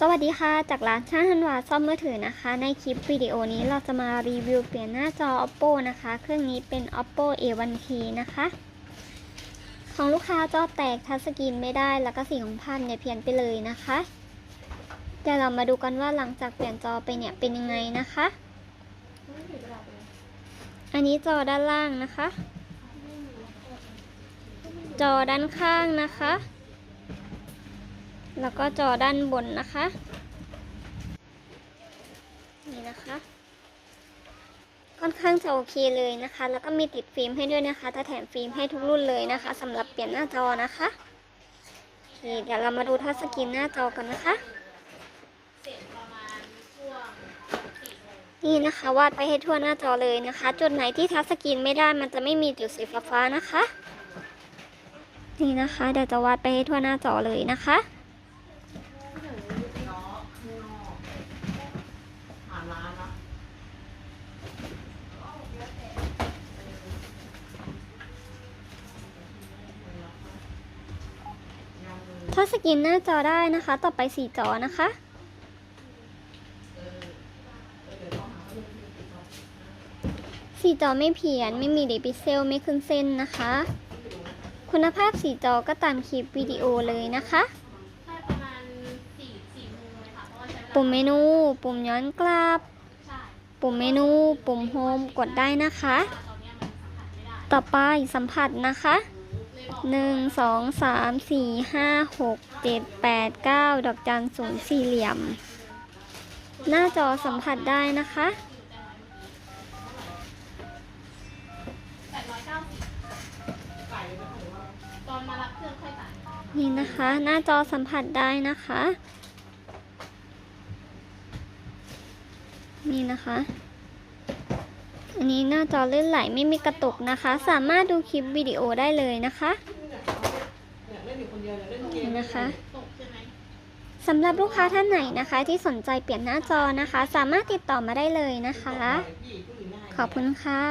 สวัสดีค่ะ จากร้านช่างฮันวาซ่อมมือถือนะคะ ในคลิปวิดีโอนี้เราจะมารีวิวเปลี่ยนหน้าจอ oppo นะคะ เครื่องนี้เป็น oppo a1t นะคะ ของลูกค้าจอแตกทัชสกรีนไม่ได้ แล้วก็สีของพันเนี่ยเพี้ยนไปเลยนะคะเดี๋ยวเรามาดูกันว่าหลังจากเปลี่ยนจอไปเนี่ยเป็นยังไงนะคะ อันนี้จอด้านล่างนะคะ จอด้านข้างนะคะ แล้วก็จอด้านบนนะคะ นี่นะคะ ค่อนข้างจะโอเคเลยนะคะ แล้วก็มีติดฟิล์มให้ด้วยนะคะถ้าแถมฟิล์มให้ทุกรุ่นเลยนะคะสำหรับเปลี่ยนหน้าจอนะคะโอเคเดี๋ยวเรามาดูทัชสกรีนหน้าจอกันนะคะ นี่นะคะวาดไปให้ทั่วหน้าจอเลยนะคะ จุดไหนที่ทัชสกรีนไม่ได้มันจะไม่มีจุดสีฟ้าๆนะคะ นี่นะคะเดี๋ยวจะวาดไปให้ทั่วหน้าจอเลยนะคะ ถ้าสกินหน้าจอได้นะคะ ต่อไปสี่จอนะคะสี่จอไม่เพี้ยน ไม่มีเดพิเซลไม่ขึ้นเส้นนะคะ คุณภาพสี่จอก็ตามคลิปวิดีโอเลยนะคะ ปุ่มเมนู ปุ่มย้อนกลับใช่ปุ่มเมนู ปุ่มโฮมกดได้นะคะตอนเนี้ยมันสัมผัสไม่ได้ต่อไปสัมผัสนะคะเลยบอกหนึ่งสองสามสี่ห้าหกเจ็ดแปดเก้าดอกจันศูนย์สี่เหลี่ยม หน้าจอสัมผัสได้นะคะแปดร้อยเก้าสิบตอนมารับเครื่องค่อยจ่ายนี่นะคะ หน้าจอสัมผัสได้นะคะ นี่นะคะ อันนี้หน้าจอลื่นไหลไม่มีกระตุกนะคะ สามารถดูคลิปวิดีโอได้เลยนะคะนี่นะคะสำหรับลูกค้าท่านไหนนะคะ ที่สนใจเปลี่ยนหน้าจอนะคะ สามารถติดต่อมาได้เลยนะคะ ขอบคุณค่ะ